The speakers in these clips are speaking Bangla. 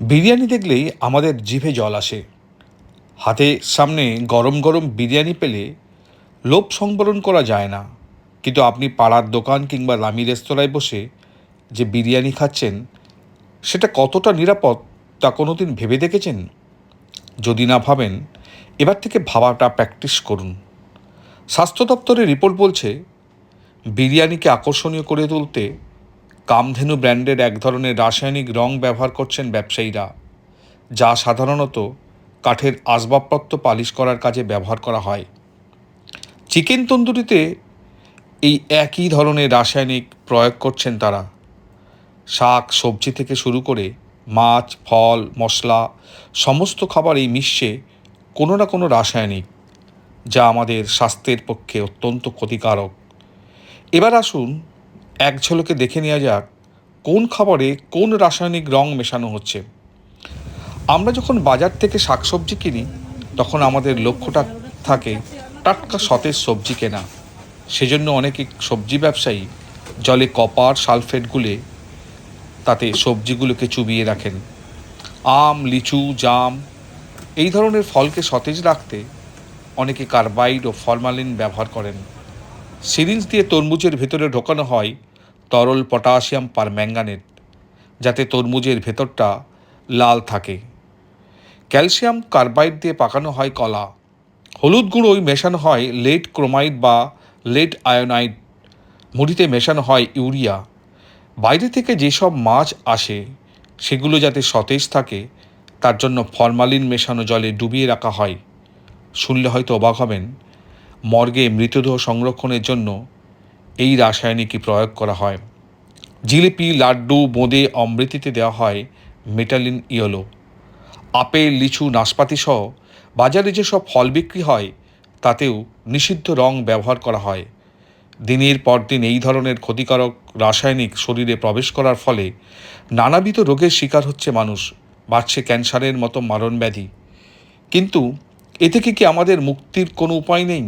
বিরিয়ানি দেখলেই আমাদের জিভে জল আসে। হাতে সামনে গরম গরম বিরিয়ানি পেলে লোভ সংবরণ করা যায় না। কিন্তু আপনি পাড়ার দোকান কিংবা দামি রেস্তোরাঁয় বসে যে বিরিয়ানি খাচ্ছেন, সেটা কতটা নিরাপদ তা কোনো দিন ভেবে দেখেছেন? যদি না ভাবেন, এবার থেকে ভাবাটা প্র্যাকটিস করুন। স্বাস্থ্য দপ্তরের রিপোর্ট বলছে, বিরিয়ানিকে আকর্ষণীয় করে তুলতে কামধেনু ব্র্যান্ডের এক ধরনের রাসায়নিক রং ব্যবহার করছেন ব্যবসায়ীরা, যা সাধারণত কাঠের আসবাবপত্র পালিশ করার কাজে ব্যবহার করা হয়। চিকেন তন্দুরিতে এই একই ধরনের রাসায়নিক প্রয়োগ করছেন তারা। শাক, সবজি থেকে শুরু করে মাছ, ফল, মশলা, সমস্ত খাবার এই মিশছে কোনো না কোনো রাসায়নিক, যা আমাদের স্বাস্থ্যের পক্ষে অত্যন্ত ক্ষতিকারক। এবার আসুন এক ঝলকে দেখে নেওয়া যাক কোন খাবারে কোন রাসায়নিক রং মেশানো হচ্ছে। আমরা যখন বাজার থেকে শাকসবজি কিনি, তখন আমাদের লক্ষ্যটা থাকে টাটকা সতেজ সবজি কেনা। সেজন্য অনেকে সবজি ব্যবসায়ী জলে কপার সালফেট গুলে তাতে সবজিগুলোকে চুবিয়ে রাখেন। আম, লিচু, জাম এই ধরনের ফলকে সতেজ রাখতে অনেকে কার্বাইড ও ফরমালিন ব্যবহার করেন। সিরিঞ্জ দিয়ে তরমুজের ভেতরে ঢোকানো হয় তরল পটাশিয়াম পারম্যাঙ্গানেট যাতে তরমুজের ভেতরটা লাল থাকে। ক্যালসিয়াম কার্বাইড দিয়ে পাকানো হয় কলা। হলুদ গুঁড়োয় মেশানো হয় লেড ক্রোমাইড বা লেড আয়োনাইড। মুড়িতে মেশানো হয় ইউরিয়া। বাইরে থেকে যেসব মাছ আসে, সেগুলো যাতে সতেজ থাকে, তার জন্য ফরমালিন মেশানো জলে ডুবিয়ে রাখা হয়। শুনলে হয়তো অবাক হবেন, মর্গে মৃতদেহ সংরক্ষণের জন্য এই রাসায়নিকই প্রয়োগ করা হয়? জিলিপি, লাড্ডু, বোঁদে, অমৃতিতে দেওয়া হয় মেটালিন ইয়েলো। আপেল, লিচু, নাশপাতি সহ বাজারে যেসব ফল বিক্রি হয়, তাতেও নিষিদ্ধ রং ব্যবহার করা হয়। দিনের পর দিন এই ধরনের ক্ষতিকারক রাসায়নিক শরীরে প্রবেশ করার ফলে নানাবিধ রোগের শিকার হচ্ছে মানুষ, বাড়ছে ক্যান্সারের মতো মারণ ব্যাধি। কিন্তু এ থেকে কি আমাদের মুক্তির কোনো উপায় নেই?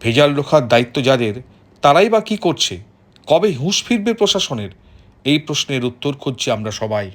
ভেজাল রোখার দায়িত্ব যাদের তারাই বা কী করছে? কবে হুঁশ ফিরবে প্রশাসনের? এই প্রশ্নের উত্তর খুঁজছি আমরা সবাই।